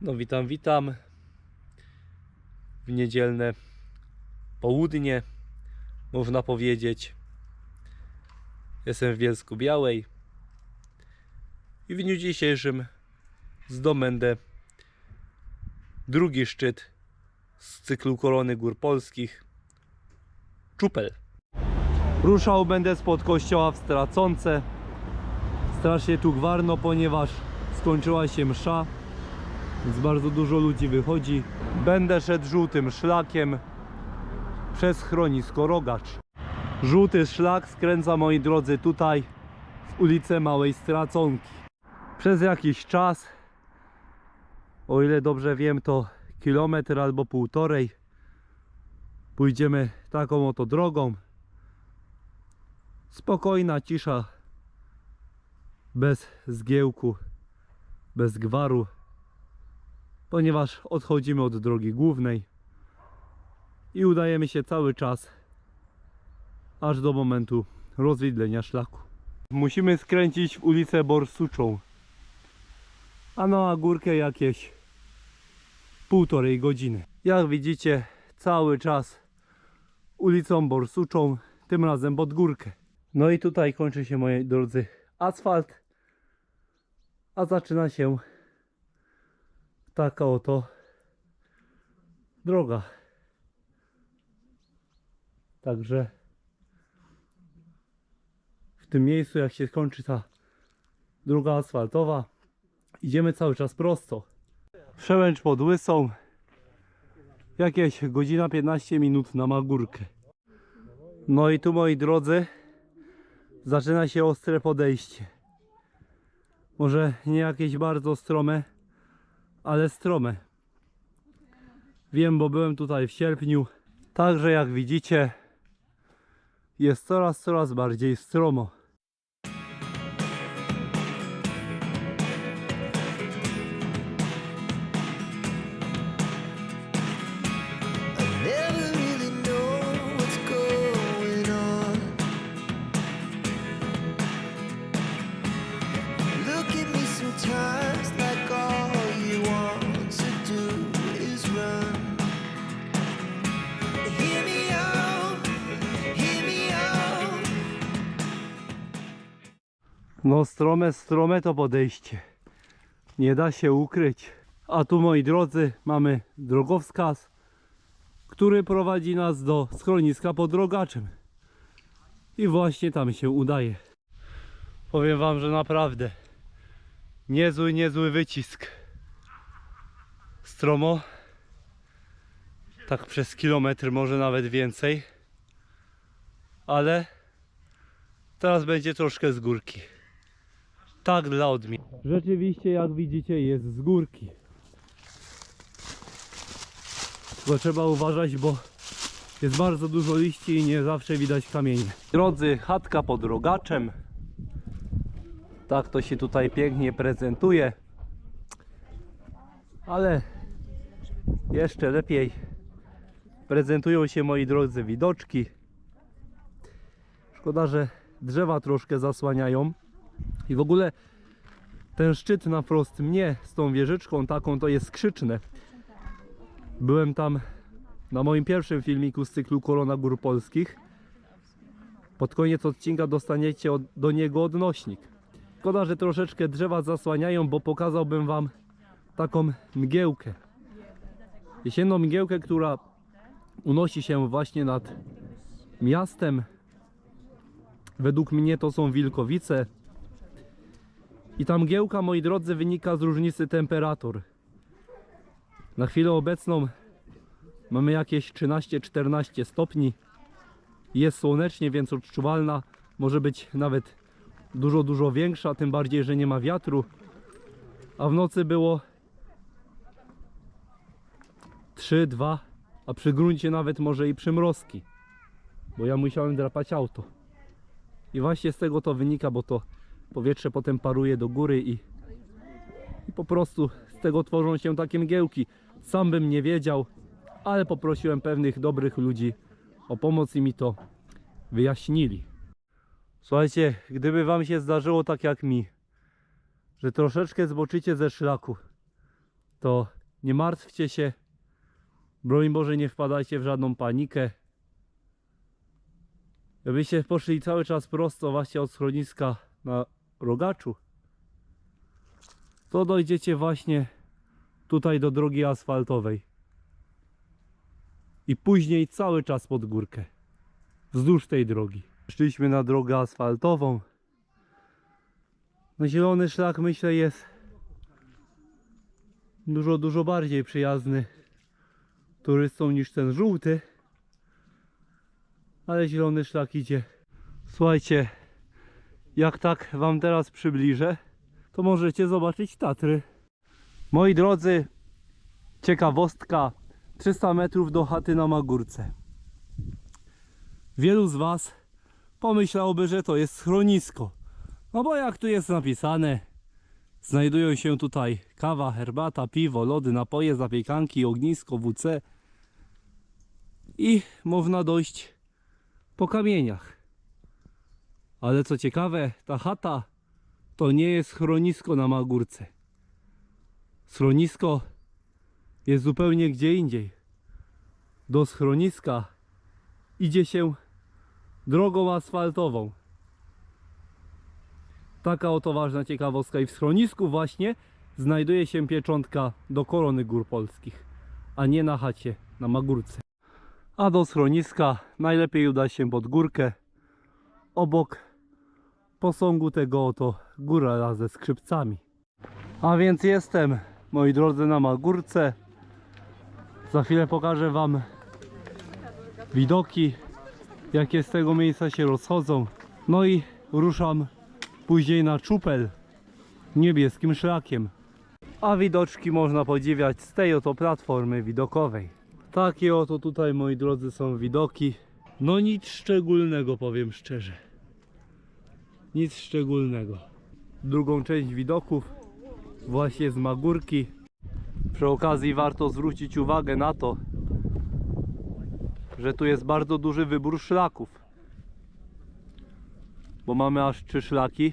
No witam, witam. W niedzielne południe, można powiedzieć. Jestem w Bielsku Białej. I w dniu dzisiejszym zdobędę drugi szczyt z cyklu Korony Gór Polskich. Czupel. Ruszał będę spod kościoła w Stracące. Strasznie tu gwarno, ponieważ skończyła się msza więc bardzo dużo ludzi wychodzi. Będę szedł żółtym szlakiem przez schronisko Rogacz. Żółty szlak skręca, moi drodzy, tutaj w ulicę Małej Straconki. Przez jakiś czas, o ile dobrze wiem, to kilometr albo półtorej, pójdziemy taką oto drogą. Spokojna cisza, bez zgiełku, bez gwaru ponieważ odchodzimy od drogi głównej i udajemy się cały czas aż do momentu rozwidlenia szlaku. Musimy skręcić w ulicę Borsuczą, a na górkę jakieś półtorej godziny. Jak widzicie, cały czas ulicą Borsuczą, tym razem pod górkę. No i tutaj kończy się, moi drodzy, asfalt, a zaczyna się taka oto droga. Także w tym miejscu, jak się skończy ta droga asfaltowa, idziemy cały czas prosto. Przełęcz pod Łysą. Jakieś godzina 15 minut na Magórkę. No i tu moi drodzy, zaczyna się ostre podejście. Może nie jakieś bardzo strome, ale strome. Wiem, bo byłem tutaj w sierpniu. Także jak widzicie, jest coraz, coraz bardziej stromo. No strome, strome to podejście. Nie da się ukryć. A tu moi drodzy mamy drogowskaz, który prowadzi nas do schroniska pod Rogaczem. I właśnie tam się udaje. Powiem wam, że naprawdę niezły, niezły wycisk. Stromo. Tak przez kilometr, może nawet więcej. Ale teraz będzie troszkę z górki. Tak dla odmian. Rzeczywiście, jak widzicie, jest z górki. Tylko trzeba uważać, bo jest bardzo dużo liści i nie zawsze widać kamienie. Drodzy, chatka pod rogaczem. Tak to się tutaj pięknie prezentuje. Ale jeszcze lepiej prezentują się moi drodzy widoczki. Szkoda, że drzewa troszkę zasłaniają. I w ogóle ten szczyt na wprost mnie z tą wieżyczką taką to jest skrzyczne. Byłem tam na moim pierwszym filmiku z cyklu Korona Gór Polskich. Pod koniec odcinka dostaniecie od, do niego odnośnik. Szkoda, że troszeczkę drzewa zasłaniają, bo pokazałbym wam taką mgiełkę. Jesienną mgiełkę, która unosi się właśnie nad miastem. Według mnie to są Wilkowice. I ta mgiełka, moi drodzy, wynika z różnicy temperatur. Na chwilę obecną mamy jakieś 13-14 stopni. Jest słonecznie, więc odczuwalna. Może być nawet dużo, dużo większa, tym bardziej, że nie ma wiatru. A w nocy było 3-2, a przy gruncie nawet może i przymrozki. Bo ja musiałem drapać auto. I właśnie z tego to wynika, bo to powietrze potem paruje do góry i, i po prostu z tego tworzą się takie mgiełki. Sam bym nie wiedział, ale poprosiłem pewnych dobrych ludzi o pomoc i mi to wyjaśnili. Słuchajcie, gdyby wam się zdarzyło tak jak mi, że troszeczkę zboczycie ze szlaku, to nie martwcie się. Broń Boże, nie wpadajcie w żadną panikę. Gdybyście poszli cały czas prosto właśnie od schroniska na rogaczu, to dojdziecie właśnie tutaj do drogi asfaltowej. I później cały czas pod górkę. Wzdłuż tej drogi. Szliśmy na drogę asfaltową. No zielony szlak myślę jest dużo, dużo bardziej przyjazny turystom niż ten żółty. Ale zielony szlak idzie. Słuchajcie, jak tak wam teraz przybliżę, to możecie zobaczyć Tatry. Moi drodzy, ciekawostka 300 metrów do chaty na Magórce. Wielu z was pomyślałoby, że to jest schronisko. No bo jak tu jest napisane, znajdują się tutaj kawa, herbata, piwo, lody, napoje, zapiekanki, ognisko, WC i można dojść po kamieniach. Ale co ciekawe, ta chata to nie jest schronisko na Magórce. Schronisko jest zupełnie gdzie indziej. Do schroniska idzie się drogą asfaltową. Taka oto ważna ciekawostka i w schronisku właśnie znajduje się pieczątka do korony gór polskich, a nie na chacie na Magórce. A do schroniska najlepiej uda się pod górkę obok posągu tego oto górala ze skrzypcami. A więc jestem, moi drodzy, na Magórce. Za chwilę pokażę Wam widoki, jakie z tego miejsca się rozchodzą. No i ruszam później na czupel niebieskim szlakiem. A widoczki można podziwiać z tej oto platformy widokowej. Takie oto tutaj, moi drodzy, są widoki. No nic szczególnego, powiem szczerze. Nic szczególnego. Drugą część widoków właśnie z Magórki. Przy okazji warto zwrócić uwagę na to, że tu jest bardzo duży wybór szlaków. Bo mamy aż trzy szlaki.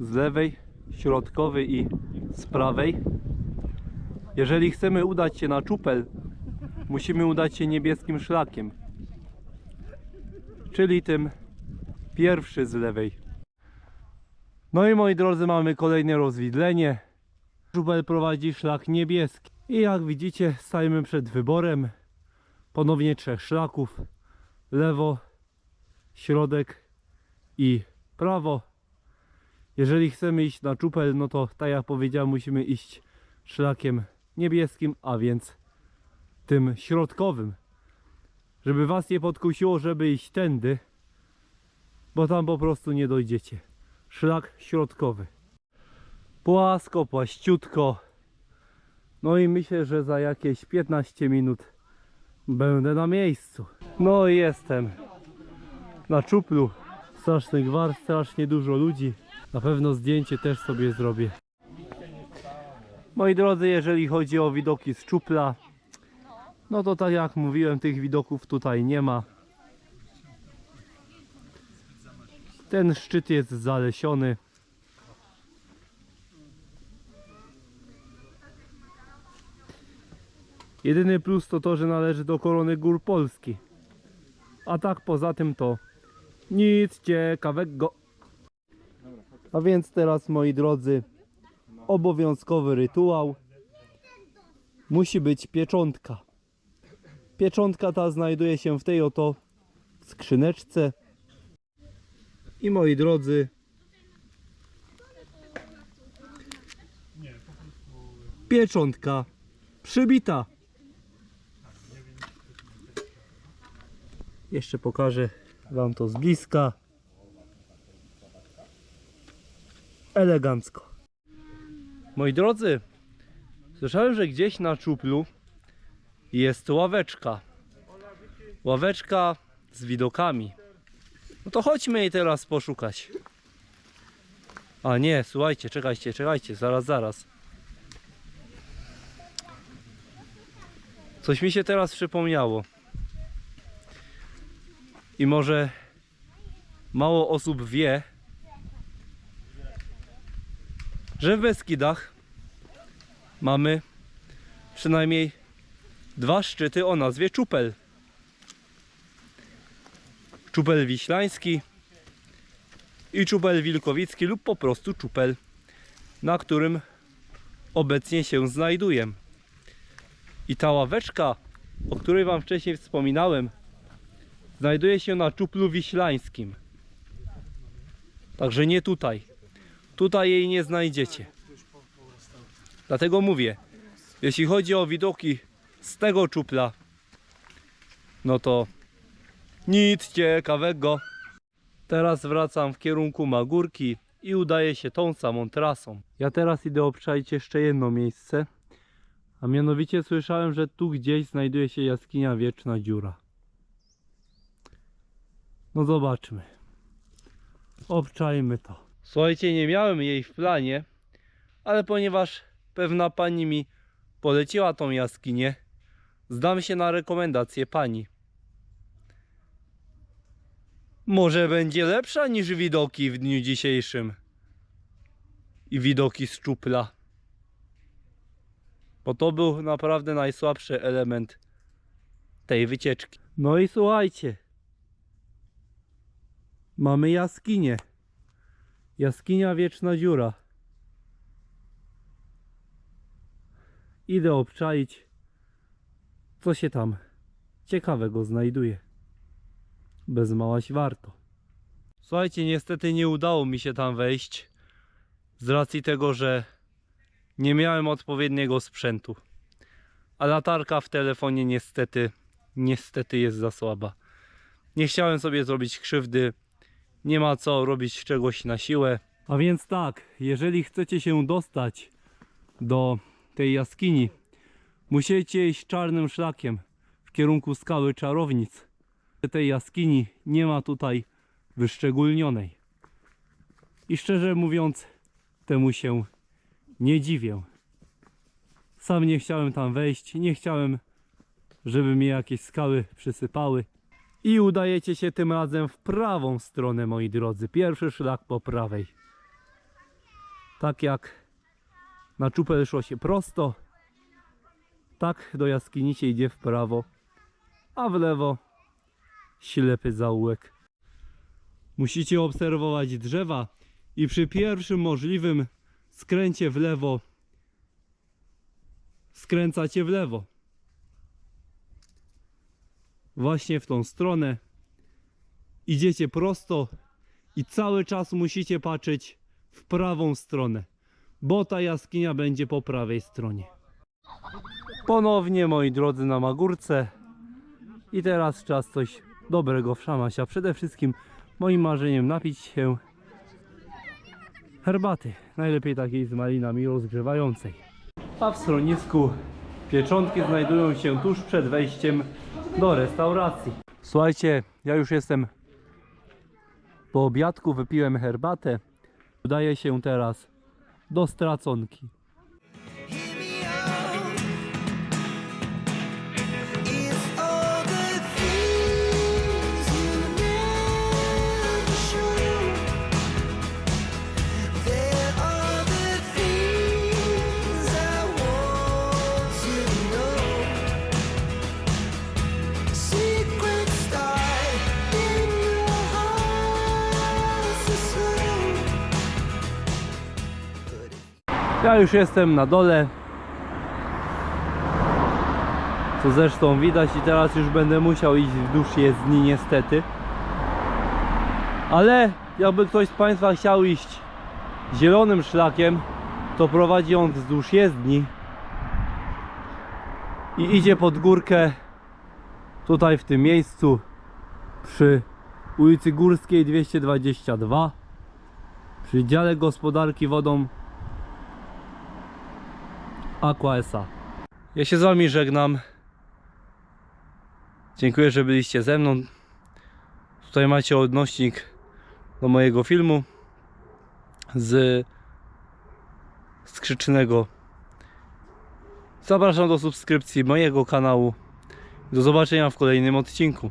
Z lewej, środkowej i z prawej. Jeżeli chcemy udać się na czupel, musimy udać się niebieskim szlakiem. Czyli tym pierwszy z lewej. No i moi drodzy, mamy kolejne rozwidlenie. Czupel prowadzi szlak niebieski. I jak widzicie, stajemy przed wyborem ponownie trzech szlaków. Lewo, środek i prawo. Jeżeli chcemy iść na czupel, no to tak jak powiedziałem, musimy iść szlakiem niebieskim, a więc tym środkowym. Żeby was nie podkusiło, żeby iść tędy, bo tam po prostu nie dojdziecie. Szlak środkowy. Płasko, płaściutko. No i myślę, że za jakieś 15 minut będę na miejscu. No i jestem na czuplu. Straszny gwar, strasznie dużo ludzi. Na pewno zdjęcie też sobie zrobię. Moi drodzy, jeżeli chodzi o widoki z czupla, no to tak jak mówiłem, tych widoków tutaj nie ma. Ten szczyt jest zalesiony. Jedyny plus to to, że należy do korony gór Polski. A tak poza tym to nic ciekawego. A więc teraz moi drodzy, obowiązkowy rytuał. Musi być pieczątka. Pieczątka ta znajduje się w tej oto skrzyneczce. I moi drodzy, pieczątka przybita. Jeszcze pokażę Wam to z bliska. Elegancko. Moi drodzy, słyszałem, że gdzieś na czuplu jest ławeczka. Ławeczka z widokami. No to chodźmy jej teraz poszukać. A nie, słuchajcie, czekajcie, czekajcie, zaraz, zaraz. Coś mi się teraz przypomniało. I może mało osób wie, że w Beskidach mamy przynajmniej dwa szczyty o nazwie Czupel. Czupel Wiślański i Czupel Wilkowicki lub po prostu Czupel, na którym obecnie się znajduję. I ta ławeczka, o której Wam wcześniej wspominałem, znajduje się na Czuplu Wiślańskim. Także nie tutaj. Tutaj jej nie znajdziecie. Dlatego mówię, jeśli chodzi o widoki z tego czupla, no to nic ciekawego. Teraz wracam w kierunku Magórki i udaję się tą samą trasą. Ja teraz idę obczaić jeszcze jedno miejsce, a mianowicie słyszałem, że tu gdzieś znajduje się jaskinia Wieczna Dziura. No zobaczmy. Obczajmy to. Słuchajcie, nie miałem jej w planie, ale ponieważ pewna pani mi poleciła tą jaskinię, zdam się na rekomendację pani. Może będzie lepsza niż widoki w dniu dzisiejszym. I widoki z czupla. Bo to był naprawdę najsłabszy element tej wycieczki. No i słuchajcie. Mamy jaskinię. Jaskinia Wieczna Dziura. Idę obczaić, co się tam ciekawego znajduje. Bez małaś warto. Słuchajcie, niestety nie udało mi się tam wejść z racji tego, że nie miałem odpowiedniego sprzętu. A latarka w telefonie niestety, niestety jest za słaba. Nie chciałem sobie zrobić krzywdy. Nie ma co robić czegoś na siłę. A więc tak, jeżeli chcecie się dostać do tej jaskini, musicie iść czarnym szlakiem w kierunku skały czarownic. Tej jaskini nie ma tutaj wyszczególnionej. I szczerze mówiąc, temu się nie dziwię. Sam nie chciałem tam wejść, nie chciałem, żeby mnie jakieś skały przysypały. I udajecie się tym razem w prawą stronę, moi drodzy. Pierwszy szlak po prawej. Tak jak na czupel szło się prosto, tak do jaskini się idzie w prawo, a w lewo ślepy zaułek. Musicie obserwować drzewa i przy pierwszym możliwym skręcie w lewo skręcacie w lewo. Właśnie w tą stronę. Idziecie prosto i cały czas musicie patrzeć w prawą stronę, bo ta jaskinia będzie po prawej stronie. Ponownie moi drodzy na Magórce i teraz czas coś dobrego w Szamasia. Przede wszystkim moim marzeniem napić się herbaty, najlepiej takiej z malinami rozgrzewającej. A w schronisku pieczątki znajdują się tuż przed wejściem do restauracji. Słuchajcie, ja już jestem po obiadku, wypiłem herbatę. Udaję się teraz do straconki. Ja już jestem na dole. Co zresztą widać i teraz już będę musiał iść wzdłuż jezdni niestety. Ale jakby ktoś z Państwa chciał iść zielonym szlakiem, to prowadzi on wzdłuż jezdni i idzie pod górkę tutaj w tym miejscu przy ulicy Górskiej 222 przy dziale gospodarki wodą Aqua SA. Ja się z Wami żegnam. Dziękuję, że byliście ze mną. Tutaj macie odnośnik do mojego filmu z skrzycznego. Zapraszam do subskrypcji mojego kanału. Do zobaczenia w kolejnym odcinku.